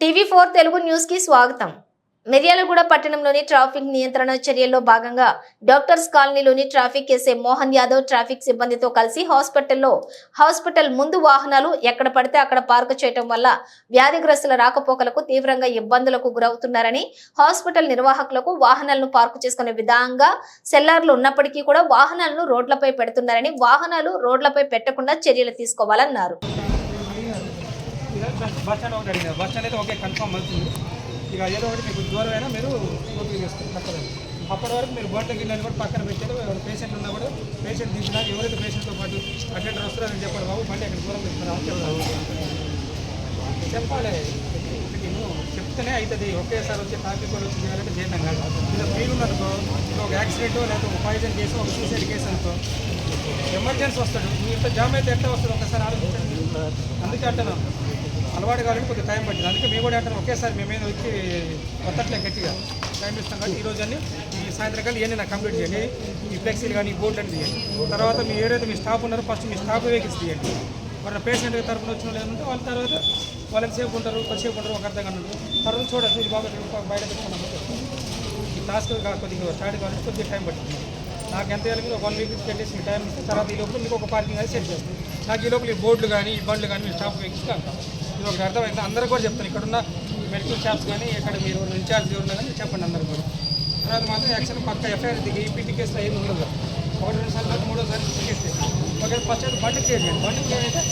TV four Telugu న్యూస్కి స్వాగతం. మిర్యాలగూడ పట్టణంలోని ట్రాఫిక్ నియంత్రణ చర్యల్లో భాగంగా డాక్టర్స్ కాలనీలోని traffic SA Mohan Yadav traffic సిబ్బందితో కలిసి హాస్పిటల్లో హాస్పిటల్ ముందు వాహనాలు ఎక్కడ పడితే అక్కడ పార్కు చేయటం వల్ల వ్యాధిగ్రస్తుల రాకపోకలకు తీవ్రంగా ఇబ్బందులకు గురవుతున్నారని హాస్పిటల్ నిర్వాహకులకు వాహనాలను పార్కు చేసుకునే విధంగా సెల్లార్లు ఉన్నప్పటికీ కూడా వాహనాలను రోడ్లపై పెడుతున్నారని వాహనాలు రోడ్లపై పెట్టకుండా చర్యలు తీసుకోవాలన్నారు. బస్ స్టాండ్ ఒకటి అడిగినారు బస్ స్టాండ్ అయితే ఓకే కన్ఫర్మ్ అవుతుంది ఇక ఏదో ఒకటి మీకు దూరం అయినా మీరు ఓపెన్ చేసుకోండి తప్పదు. అప్పటి వరకు మీరు బోర్డు గిన్నెలు కూడా పక్కన పెట్టారు పేషెంట్ ఉన్నా కూడా పేషెంట్ దించినా ఎవరైతే పేషెంట్తో పాటు అటెండర్ వస్తారని చెప్పారు బాబు బండి అక్కడ దూరం పెట్టుకున్నా చెప్పాలి. చెప్పాలి. నేను చెప్తేనే అవుతుంది ఒకేసారి వచ్చి ట్రాఫిక్ వాళ్ళు వచ్చి చేయాలంటే చేయడం కాదు. ఇలా ఫీల్ ఉన్ననుకో ఒక యాక్సిడెంట్ లేకపోతే ఒక పాయిజన్ కేసు ఒక సూసైడ్ కేసు అనుకో ఎమర్జెన్సీ వస్తాడు. మీ ఇంత జామ్ అయితే ఎట్లా వస్తుంది? ఒకసారి ఆలోచించండి. అందుకే అంటాను అలవాటు కావాలంటే కొద్దిగా టైం పట్టింది. అందుకే మేము కూడా అంటాను ఒకేసారి మేము మీద వచ్చి కొత్తట్లే గట్టిగా. టైం ఇస్తాం కాబట్టి ఈ అన్ని ఈ సాయంత్రం కల్లా ఇవన్నీ నాకు కంప్లీట్ చేయండి. ఈ ఫ్లెక్సీలు కానీ ఈ బోర్డ్ అన్ని తీయండి. తర్వాత మీ ఏదైతే మీ స్టాఫ్ ఉన్నారో ఫస్ట్ మీ స్టాఫ్ వెహికల్స్ తీయండి. మరి పేషెంట్ తరఫున వచ్చిన లేదంటే వాళ్ళ తర్వాత వాళ్ళకి సేపు ఉంటారు కొద్దిసేపు ఉంటారు ఒక అర్థం గంట ఉంటారు. తర్వాత చూడండి ఇది బాగా బయట పెట్టుకున్నాం ఈ టాస్క్ కొద్దిగా స్టార్ట్ కావాలంటే కొద్దిగా టైం పడుతుంది నాకు ఎంత వెళ్ళి ఒక వన్ వీక్ టెన్ డేస్ మీ టైం ఇస్తే తర్వాత ఈ లోపల మీకు ఒక పార్కింగ్ అది సెట్ చేస్తాను నాకు ఈ లోపల ఈ బోర్డులు కానీ ఈ బండ్లు కానీ మీ స్టాఫ్ వెహికల్స్ అంటాం ఇది ఒకటి అర్థమైంది. అందరూ కూడా చెప్తాను ఇక్కడ ఉన్న మెడికల్ షాప్స్ కానీ ఇక్కడ మీరు ఇన్ఛార్జ్ ఎవరు కానీ చెప్పండి అందరూ కూడా. తర్వాత మాత్రం యాక్షన్ పక్క ఎఫ్ఐఆర్ దిగి ఈపీటీ కేసులో ఏమి ఉండదు. ఒకటి రెండు సార్లు మూడోసారి మూడో సార్లు కేసు ఫస్ట్ అయితే బండి క్లియర్ చేయండి. బండి క్లియర్ అయితే